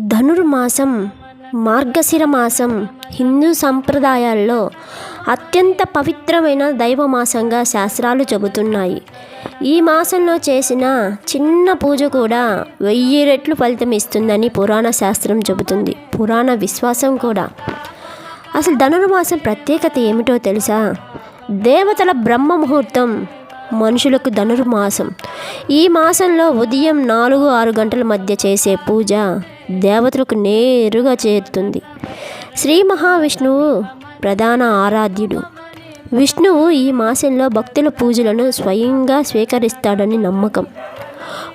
ధనుర్మాసం మార్గశిర మాసం హిందూ సంప్రదాయాల్లో అత్యంత పవిత్రమైన దైవమాసంగా శాస్త్రాలు చెబుతున్నాయి. ఈ మాసంలో చేసిన చిన్న పూజ కూడా వెయ్యి రెట్లు ఫలితం ఇస్తుందని పురాణ శాస్త్రం చెబుతుంది. పురాణ విశ్వాసం కూడా. అసలు ధనుర్మాసం ప్రత్యేకత ఏమిటో తెలుసా? దేవతల బ్రహ్మ ముహూర్తం మనుషులకు ధనుర్మాసం. ఈ మాసంలో ఉదయం నాలుగు ఆరు గంటల మధ్య చేసే పూజ దేవతలకు నేరుగా చేరుతుంది. శ్రీ మహావిష్ణువు ప్రధాన ఆరాధ్యుడు. విష్ణువు ఈ మాసంలో భక్తుల పూజలను స్వయంగా స్వీకరిస్తాడని నమ్మకం.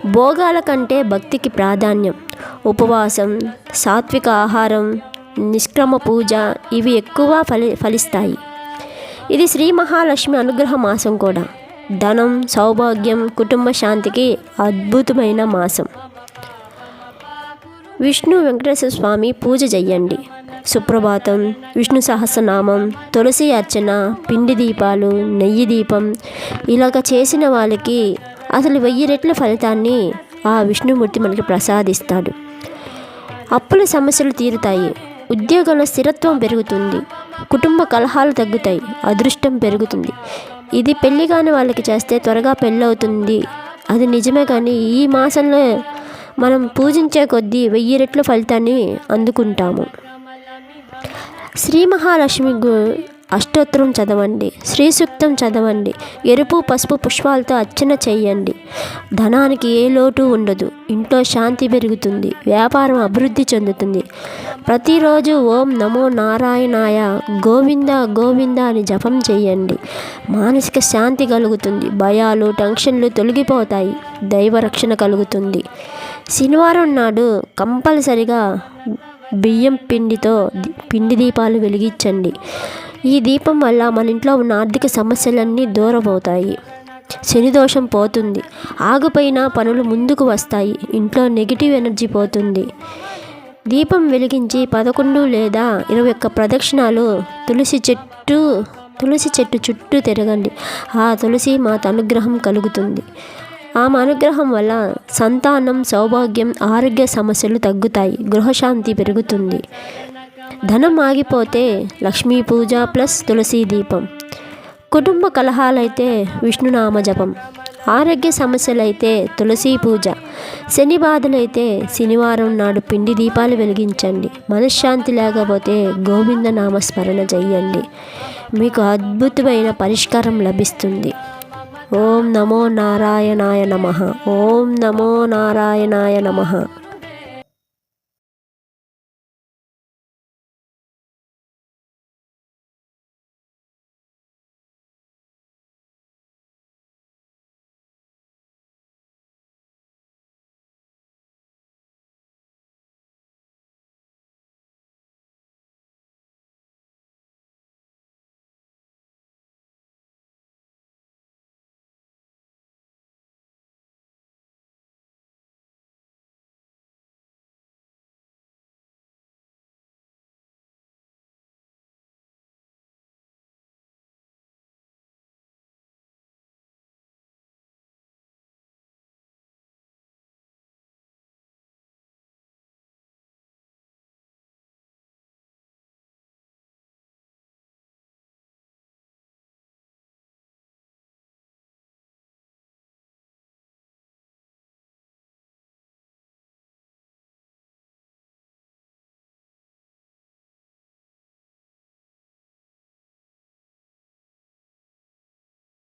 భోగాల కంటే భక్తికి ప్రాధాన్యం. ఉపవాసం సాత్విక ఆహారం నిష్క్రమ పూజ ఇవి ఎక్కువ ఫలి ఫలిస్తాయి. ఇది శ్రీ మహాలక్ష్మి అనుగ్రహ మాసం కూడా. ధనం సౌభాగ్యం కుటుంబ శాంతికి అద్భుతమైన మాసం. విష్ణు వెంకటేశ్వర స్వామి పూజ చెయ్యండి. సుప్రభాతం విష్ణు సహస్రనామం తులసి అర్చన పిండి దీపాలు నెయ్యి దీపం ఇలాగ చేసిన వాళ్ళకి అసలు వెయ్యి రెట్ల ఫలితాన్ని ఆ విష్ణుమూర్తి మనకి ప్రసాదిస్తాడు. అప్పుల సమస్యలు తీరుతాయి. ఉద్యోగంలో స్థిరత్వం పెరుగుతుంది. కుటుంబ కలహాలు తగ్గుతాయి. అదృష్టం పెరుగుతుంది. ఇది పెళ్ళి కాని వాళ్ళకి చేస్తే త్వరగా పెళ్ళవుతుంది. అది నిజమే కానీ ఈ మాసంలో మనం పూజించే కొద్దీ వెయ్యి రెట్ల ఫలితాన్ని అందుకుంటాము. శ్రీ మహాలక్ష్మి అష్టోత్తరం చదవండి శ్రీ సూక్తం చదవండి ఎరుపు పసుపు పుష్పాలతో అర్చన చేయండి. ధనానికి ఏ లోటు ఉండదు ఇంట్లో శాంతి పెరుగుతుంది వ్యాపారం అభివృద్ధి చెందుతుంది. ప్రతిరోజు ఓం నమో నారాయణాయ గోవింద గోవింద అని జపం చేయండి. మానసిక శాంతి కలుగుతుంది భయాలు టెన్షన్లు తొలగిపోతాయి దైవ రక్షణ కలుగుతుంది. శనివారం నాడు కంపల్సరిగా బియ్యం పిండితో పిండి దీపాలు వెలిగించండి. ఈ దీపం వల్ల మన ఇంట్లో ఉన్న ఆర్థిక సమస్యలన్నీ దూరం అవుతాయి శని దోషం పోతుంది. ఆగిపోయిన పనులు ముందుకు వస్తాయి. ఇంట్లో నెగిటివ్ ఎనర్జీ పోతుంది. దీపం వెలిగించి పదకొండు లేదా ఇరవై ఒక్క ప్రదక్షిణాలు తులసి చెట్టు తులసి చెట్టు చుట్టూ తిరగండి. ఆ తులసి మాత అనుగ్రహం కలుగుతుంది. ఆమె అనుగ్రహం వల్ల సంతానం సౌభాగ్యం ఆరోగ్య సమస్యలు తగ్గుతాయి. గృహశాంతి పెరుగుతుంది. ధనం ఆగిపోతే లక్ష్మీ పూజ ప్లస్ తులసి దీపం. కుటుంబ కలహాలైతే విష్ణునామ జపం. ఆరోగ్య సమస్యలైతే తులసి పూజ. శని బాధలైతే శనివారం నాడు పిండి దీపాలు వెలిగించండి. మనశ్శాంతి లేకపోతే గోవింద నామస్మరణ చెయ్యండి మీకు అద్భుతమైన పరిష్కారం లభిస్తుంది. ఓం నమో నారాయణాయ నమ. ఓం నమో నారాయణాయ నమ.